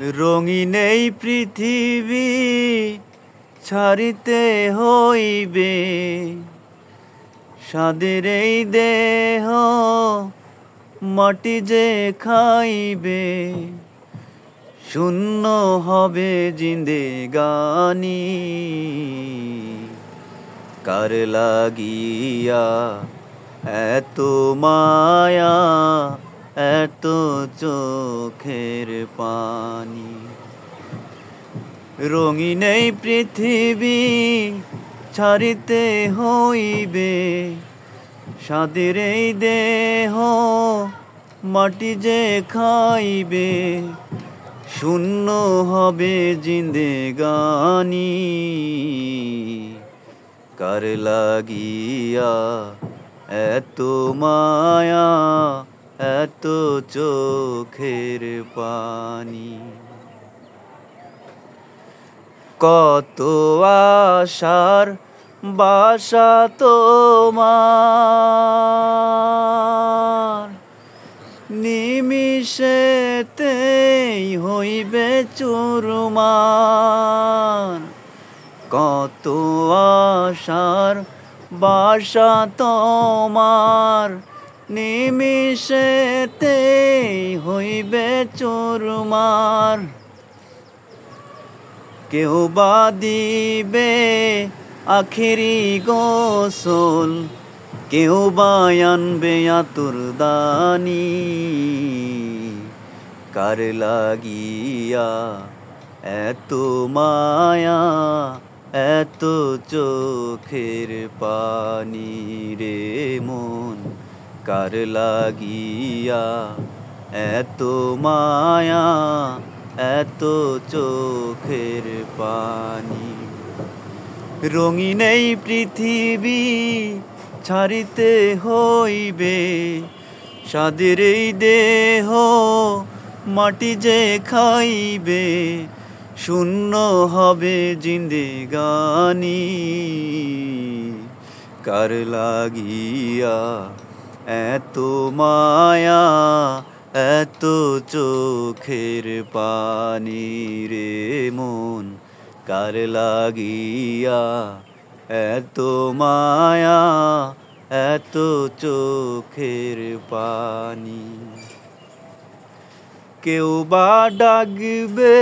রঙিন এই পৃথিবী ছাড়িতে হইবে। সাদের এই দেহ মাটি যে খাইবে, শূন্য হবে জিন্দে গানি। কার লাগিয়া এত মায়া এত চোখের পানি। রঙিন এই পৃথিবী ছাড়িতে হইবে। সাদের এই দেহ মাটি যে খাইবে। শূন্য হবে জিন্দে গানি কার লাগিয়া এত মায়া এত চোখের পানি। কত আশার বাসা তোমার। নিমিষেতেই হইবে চুরমার। কত আশার বাসা তোমার। নিমিষেতেই হইবে চুরমার কেউ বা দিবে আখেরি গোসল কেউ বা আনবে আতুর দানি। কার লাগিয়া এত মায়া, এত চোখের পানি রে মন। কার লাগিয়া, এত মায়া, এত চোখের পানি। রঙিন এই পৃথিবী ছাড়িতে হইবে সাদের এই দেহ মাটি যে খাইবে, শূন্য হবে জিন্দে গানি কার লাগিয়া এত মায়া, এত চোখের পানি রে মন, কার লাগিয়া এত মায়া, এত চোখের পানি। কেউ বা ডাকবে,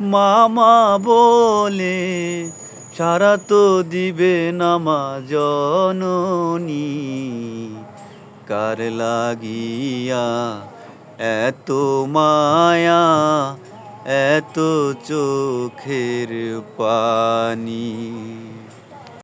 মামা বলে, সারা তো দিবে নামা জননী। কার লাগিয়া এত মায়া এত চোখের পানি।